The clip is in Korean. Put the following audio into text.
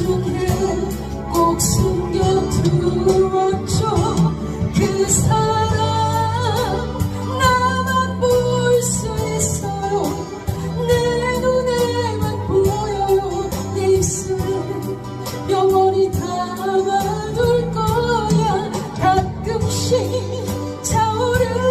주를 꼭 숨겨두었죠. 그 사람 나만 볼 수 있어요. 내 눈에만 보여요. 내 입술에 영원히 담아둘 거야. 가끔씩 차오르